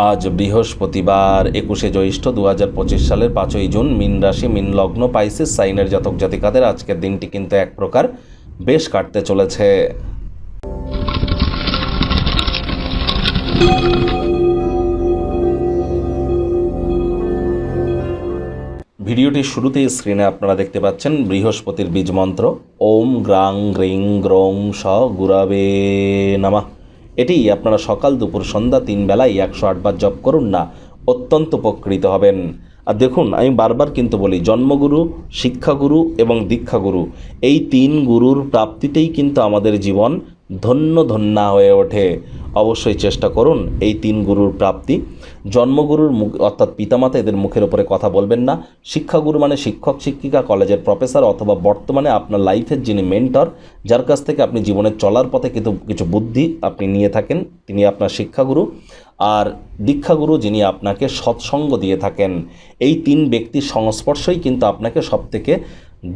আজ বৃহস্পতিবার, একুশে জ্যৈষ্ঠ দু হাজার পঁচিশ সালের পাঁচই জুন, মিন রাশি, মিন লগ্ন, পাইসিস, সাইনের জাতক জাতিকাদের আজকের দিনটি কিন্তু এক প্রকার বেশ কাটতে চলেছে। ভিডিওটির শুরুতেই স্ক্রিনে আপনারা দেখতে পাচ্ছেন বৃহস্পতির বীজ মন্ত্র। ওম গ্রাং গ্রিং গ্রং স গুরাবে নামা। এটি আপনারা সকাল দুপুর সন্ধ্যা তিন বেলায় একশো আটবার জপ করুন না, অত্যন্ত উপকৃত হবেন। আর দেখুন, আমি বারবার কিন্তু বলি, জন্মগুরু, শিক্ষাগুরু এবং দীক্ষাগুরু, এই তিন গুরুর প্রাপ্তিতেই কিন্তু আমাদের জীবন ধন্য ধন্যা হয়ে ওঠে। অবশ্যই চেষ্টা করুন এই তিন গুরুর প্রাপ্তি। জন্মগুরুর মুখ, অর্থাৎ পিতামাতা এদের মুখের ওপরে কথা বলবেন না। শিক্ষাগুরু মানে শিক্ষক, শিক্ষিকা, কলেজের প্রফেসর অথবা বর্তমানে আপনার লাইফের যিনি মেন্টর, যার কাছ থেকে আপনি জীবনের চলার পথে কিন্তু কিছু বুদ্ধি আপনি নিয়ে থাকেন, তিনি আপনার শিক্ষাগুরু। আর দীক্ষাগুরু যিনি আপনাকে সৎসঙ্গ দিয়ে থাকেন। এই তিন ব্যক্তির সংস্পর্শই কিন্তু আপনাকে সবথেকে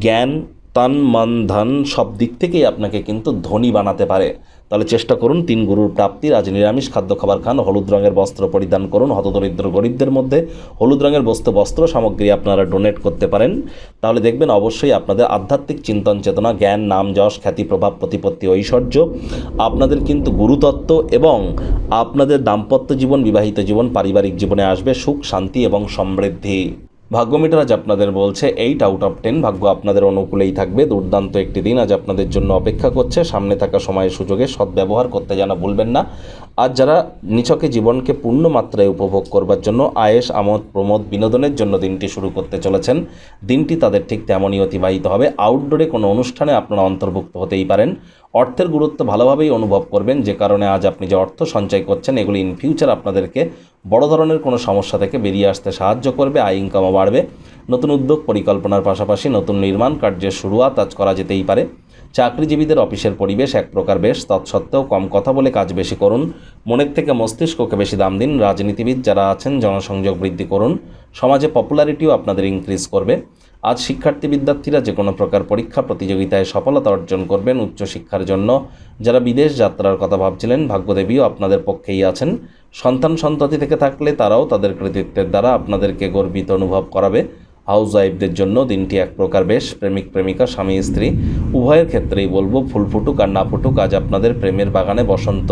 জ্ঞান তান মান, ধান সব দিক থেকেই আপনাকে কিন্তু ধনী বানাতে পারে। তাহলে চেষ্টা করুন, তিন গুরুর প্রাপ্তির আজ নিরামিষ খাদ্য খাবার খান, হলুদ রঙের বস্ত্র পরিধান করুন, হতদরিদ্র গরিবদের মধ্যে হলুদ রঙের বস্তু বস্ত্র সামগ্রী আপনারা ডোনেট করতে পারেন। তাহলে দেখবেন অবশ্যই আপনাদের আধ্যাত্মিক চিন্তন চেতনা, জ্ঞান, নাম, যশ, খ্যাতি, প্রভাব, প্রতিপত্তি, ঐশ্বর্য আপনাদের কিন্তু গুরুতত্ত্ব এবং আপনাদের দাম্পত্য জীবন, বিবাহিত জীবন, পারিবারিক জীবনে আসবে সুখ, শান্তি এবং সমৃদ্ধি। ভাগ্যমিটার আপনাদের বলছে এইট আউট অফ টেন ভাগ্য আপনাদের অনুকূলেই থাকবে। দুর্দান্ত একটি দিন আজ আপনাদের জন্য অপেক্ষা করছে। সামনে থাকা সময়ের সুযোগে সদ্ব্যবহার করতে যেন ভুলবেন না। আজ যারা নিছকে জীবনকে পূর্ণ মাত্রায় উপভোগ করবার জন্য আয়েস আমোদ, প্রমোদ বিনোদনের জন্য দিনটি শুরু করতে চলেছেন, দিনটি তাদের ঠিক তেমনই অতিবাহিত হবে। আউটডোরে কোনো অনুষ্ঠানে আপনারা অন্তর্ভুক্ত হতেই পারেন। অর্থের গুরুত্ব ভালোভাবেই অনুভব করবেন। যে কারণে আজ আপনি যে অর্থ সঞ্চয় করছেন, এগুলি ইন ফিউচার আপনাদেরকে বড় ধরনের কোনো সমস্যা থেকে বেরিয়ে আসতে সাহায্য করবে, আয় ইনকামও বাড়বে। নতুন উদ্যোগ পরিকল্পনার পাশাপাশি নতুন নির্মাণ কার্যের শুরুয়াত আজ করা যেতেই পারে। চাকরিজীবীদের অফিসের পরিবেশ এক প্রকার বেশ, তৎসত্ত্বেও কম কথা বলে কাজ বেশি করুন। মনের থেকে মস্তিষ্ককে বেশি দাম দিন। রাজনীতিবিদ যারা আছেন, জনসংযোগ বৃদ্ধি করুন। সমাজে পপুলারিটিও আপনাদের ইনক্রিজ করবে। আজ শিক্ষার্থী বিদ্যার্থীরা যে কোনো প্রকার পরীক্ষা প্রতিযোগিতায় সফলতা অর্জন করবেন উচ্চশিক্ষার জন্য। যারা বিদেশ যাত্রার কথা ভাবছিলেন, ভাগ্যদেবীও আপনাদের পক্ষেই আছেন। সন্তান সন্ততি থেকে থাকলে তারাও তাদের কৃতিত্বের দ্বারা আপনাদেরকে গর্বিত অনুভব করাবে। হাউস ওয়াইফদের জন্য দিনটি এক প্রকার বেশ, প্রেমিক, প্রেমিকা, স্বামী, স্ত্রী, উভয়ের ক্ষেত্রেই বলব, ফুল ফুটুক আর না ফুটুক, আজ আপনাদের প্রেমের বাগানে বসন্ত।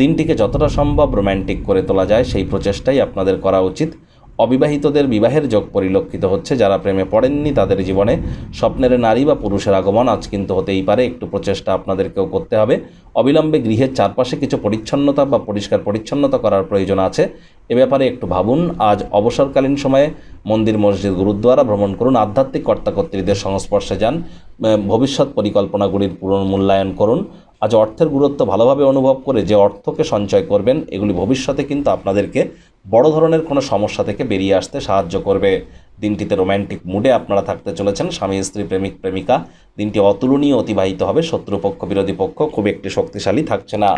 দিনটিকে যতটা সম্ভব রোম্যান্টিক করে তোলা যায়, সেই প্রচেষ্টাই আপনাদের করা উচিত। অবিবাহিতদের বিবাহের যোগ পরিলক্ষিত হচ্ছে। যারা প্রেমে পড়েননি, তাদের জীবনে স্বপ্নের নারী বা পুরুষের আগমন আজ কিন্তু হতেই পারে। একটু প্রচেষ্টা আপনাদেরকেও করতে হবে। অবিলম্বে গৃহের চারপাশে কিছু পরিচ্ছন্নতা বা পরিষ্কার পরিচ্ছন্নতা করার প্রয়োজন আছে। এ ব্যাপারে একটু ভাবুন। আজ অবসরকালীন সময়ে মন্দির, মসজিদ, গুরুদ্বারা ভ্রমণ করুন। আধ্যাত্মিক কর্তাকর্ত্রীদের সংস্পর্শে যান। ভবিষ্যৎ পরিকল্পনাগুলির পুনর্মূল্যায়ন করুন। আজ অর্থের গুরুত্ব ভালোভাবে অনুভব করে যে অর্থকে সঞ্চয় করবেন, এগুলি ভবিষ্যতে কিন্তু আপনাদেরকে বড় ধরনের কোনো সমস্যা থেকে বেরিয়ে আসতে সাহায্য করবে। দিনটিতে রোম্যান্টিক মুডে আপনারা থাকতে চলেছেন, স্বামী, স্ত্রী, প্রেমিক, প্রেমিকা। দিনটি অতুলনীয় অতিবাহিত হবে, শত্রুপক্ষ, বিরোধী পক্ষ, খুব একটি শক্তিশালী থাকছে না।